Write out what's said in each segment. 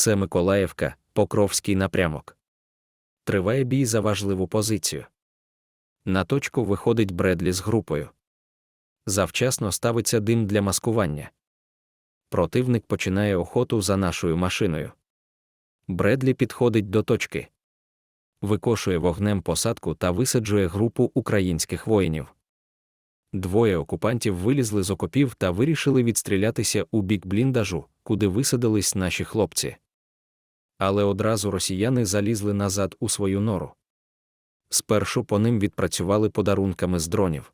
Це Миколаївка, Покровський напрямок. Триває бій за важливу позицію. На точку виходить Бредлі з групою. Завчасно ставиться дим для маскування. Противник починає охоту за нашою машиною. Бредлі підходить до точки. Викошує вогнем посадку та висаджує групу українських воїнів. Двоє окупантів вилізли з окопів та вирішили відстрілятися у бік бліндажу, куди висадились наші хлопці. Але одразу росіяни залізли назад у свою нору. Спершу по ним відпрацювали подарунками з дронів.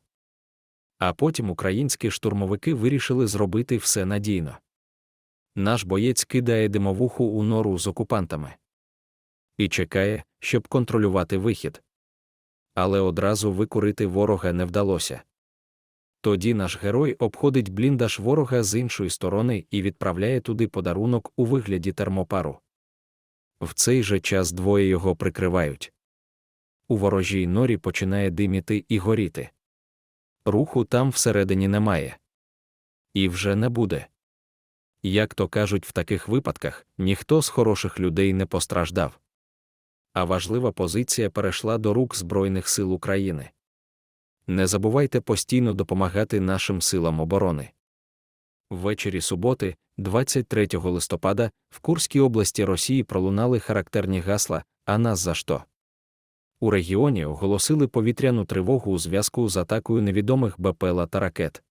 А потім українські штурмовики вирішили зробити все надійно. Наш боєць кидає димовуху у нору з окупантами і чекає, щоб контролювати вихід. Але одразу викурити ворога не вдалося. Тоді наш герой обходить бліндаж ворога з іншої сторони і відправляє туди подарунок у вигляді термопару. В цей же час двоє його прикривають. У ворожій норі починає диміти і горіти. Руху там всередині немає. І вже не буде. Як то кажуть в таких випадках, ніхто з хороших людей не постраждав. А важлива позиція перейшла до рук Збройних сил України. Не забувайте постійно допомагати нашим силам оборони. Ввечері суботи, 23 листопада, в Курській області Росії пролунали характерні гасла А нас за що? У регіоні оголосили повітряну тривогу у зв'язку з атакою невідомих БПЛА та ракет.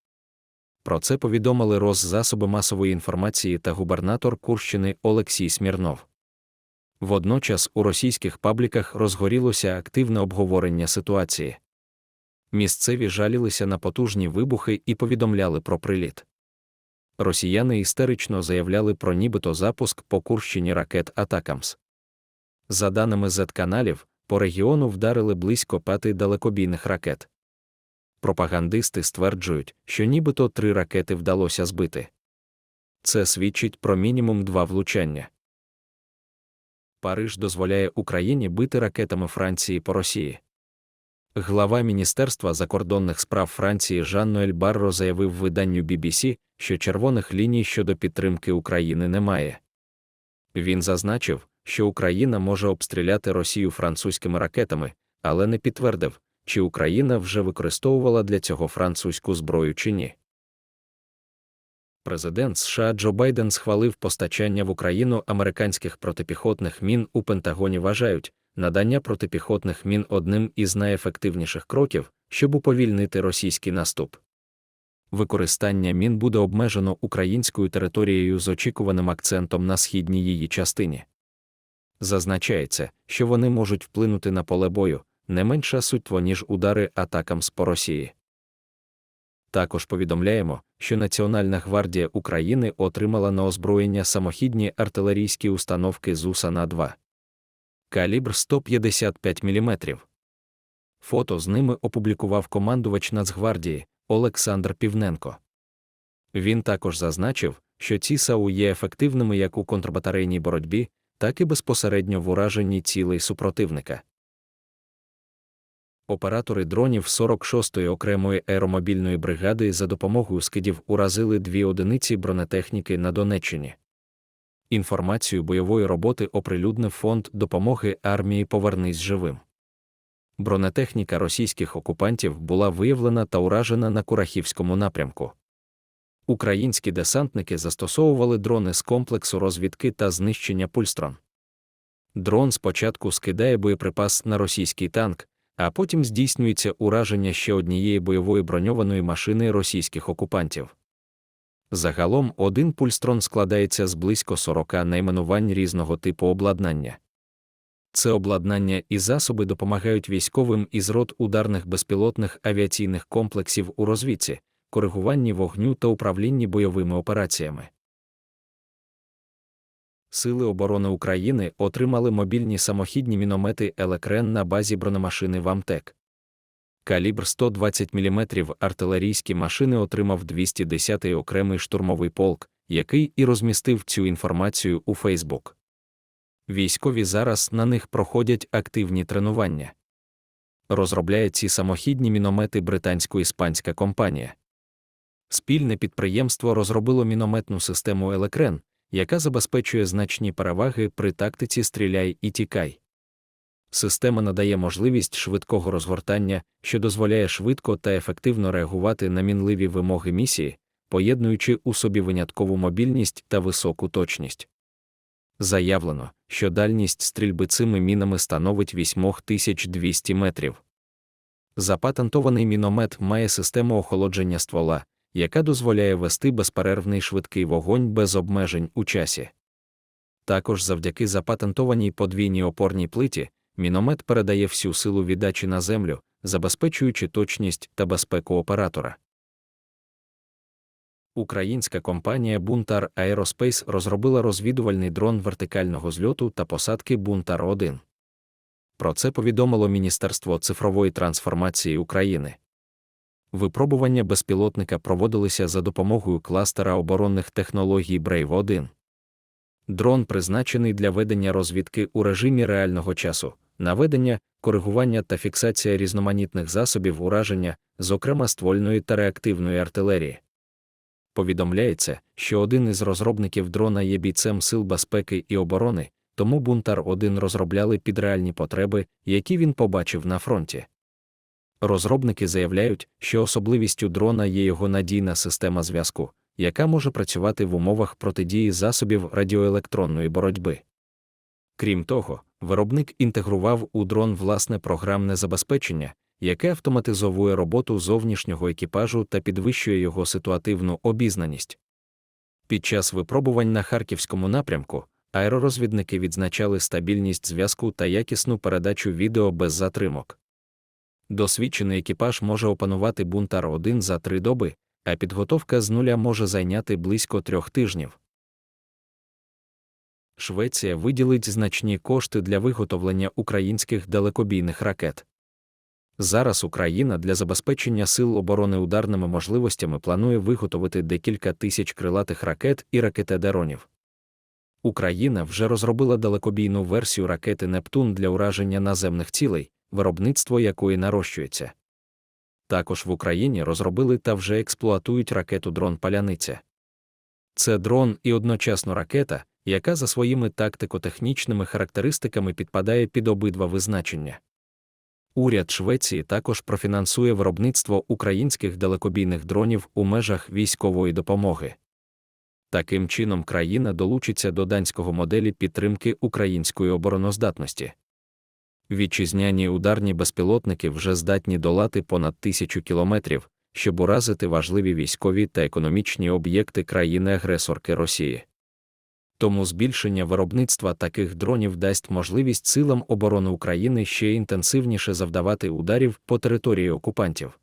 Про це повідомили Роззасоби масової інформації та губернатор Курщини Олексій Смірнов. Водночас у російських пабліках розгорілося активне обговорення ситуації. Місцеві жалілися на потужні вибухи і повідомляли про приліт. Росіяни істерично заявляли про нібито запуск по Курщині ракет Атакамс. За даними Z-каналів, по регіону вдарили близько п'яти далекобійних ракет. Пропагандисти стверджують, що нібито три ракети вдалося збити. Це свідчить про мінімум два влучання. Париж дозволяє Україні бити ракетами Франції по Росії. Глава Міністерства закордонних справ Франції Жан-Ноель Барро заявив виданню BBC, що червоних ліній щодо підтримки України немає. Він зазначив, що Україна може обстріляти Росію французькими ракетами, але не підтвердив, чи Україна вже використовувала для цього французьку зброю чи ні. Президент США Джо Байден схвалив постачання в Україну американських протипіхотних мін у Пентагоні вважають, надання протипіхотних мін одним із найефективніших кроків, щоб уповільнити російський наступ. Використання мін буде обмежено українською територією з очікуваним акцентом на східній її частині. Зазначається, що вони можуть вплинути на поле бою не менша суттєво, ніж удари атакам з по Росії. Також повідомляємо, що Національна гвардія України отримала на озброєння самохідні артилерійські установки ЗУСАНА 2 калібр 155 мм. Фото з ними опублікував командувач Нацгвардії Олександр Півненко. Він також зазначив, що ці САУ є ефективними як у контрбатарейній боротьбі, так і безпосередньо в ураженні цілей супротивника. Оператори дронів 46-ї окремої аеромобільної бригади за допомогою скидів уразили дві одиниці бронетехніки на Донеччині. Інформацію бойової роботи оприлюднив фонд допомоги армії Повернись живим. Бронетехніка російських окупантів була виявлена та уражена на Курахівському напрямку. Українські десантники застосовували дрони з комплексу розвідки та знищення пульстрон. Дрон спочатку скидає боєприпас на російський танк, а потім здійснюється ураження ще однієї бойової броньованої машини російських окупантів. Загалом один пульстрон складається з близько 40 найменувань різного типу обладнання. Це обладнання і засоби допомагають військовим із рот ударних безпілотних авіаційних комплексів у розвідці, коригуванні вогню та управлінні бойовими операціями. Сили оборони України отримали мобільні самохідні міномети Елекрен на базі бронемашини Вамтек. Калібр 120 мм артилерійські машини отримав 210-й окремий штурмовий полк, який і розмістив цю інформацію у Фейсбук. Військові зараз на них проходять активні тренування. Розробляє ці самохідні міномети британсько-іспанська компанія. Спільне підприємство розробило мінометну систему Елекрен, яка забезпечує значні переваги при тактиці стріляй і тікай. Система надає можливість швидкого розгортання, що дозволяє швидко та ефективно реагувати на мінливі вимоги місії, поєднуючи у собі виняткову мобільність та високу точність. Заявлено, що дальність стрільби цими мінами становить 8200 метрів. Запатентований міномет має систему охолодження ствола, яка дозволяє вести безперервний швидкий вогонь без обмежень у часі. Також завдяки запатентованій подвійній опорній плиті міномет передає всю силу віддачі на землю, забезпечуючи точність та безпеку оператора. Українська компанія Бунтар Aerospace розробила розвідувальний дрон вертикального зльоту та посадки Бунтар 1 Про це повідомило Міністерство цифрової трансформації України. Випробування безпілотника проводилися за допомогою кластера оборонних технологій Brave 1 Дрон призначений для ведення розвідки у режимі реального часу, наведення, коригування та фіксація різноманітних засобів ураження, зокрема ствольної та реактивної артилерії. Повідомляється, що один із розробників дрона є бійцем Сил безпеки і оборони, тому Бунтар 1 розробляли під реальні потреби, які він побачив на фронті. Розробники заявляють, що особливістю дрона є його надійна система зв'язку, яка може працювати в умовах протидії засобів радіоелектронної боротьби. Крім того, виробник інтегрував у дрон власне програмне забезпечення, яке автоматизовує роботу зовнішнього екіпажу та підвищує його ситуативну обізнаність. Під час випробувань на харківському напрямку аеророзвідники відзначали стабільність зв'язку та якісну передачу відео без затримок. Досвідчений екіпаж може опанувати бунтар 1 за три доби, а підготовка з нуля може зайняти близько трьох тижнів. Швеція виділить значні кошти для виготовлення українських далекобійних ракет. Зараз Україна для забезпечення сил оборони ударними можливостями планує виготовити декілька тисяч крилатих ракет і ракетедеронів. Україна вже розробила далекобійну версію ракети Нептун для ураження наземних цілей, виробництво якої нарощується. Також в Україні розробили та вже експлуатують ракету дрон Паляниця. Це дрон і одночасно ракета, яка за своїми тактико-технічними характеристиками підпадає під обидва визначення. Уряд Швеції також профінансує виробництво українських далекобійних дронів у межах військової допомоги. Таким чином, країна долучиться до данського моделі підтримки української обороноздатності. Вітчизняні ударні безпілотники вже здатні долати понад тисячу кілометрів, щоб уразити важливі військові та економічні об'єкти країни-агресорки Росії. Тому збільшення виробництва таких дронів дасть можливість силам оборони України ще інтенсивніше завдавати ударів по території окупантів.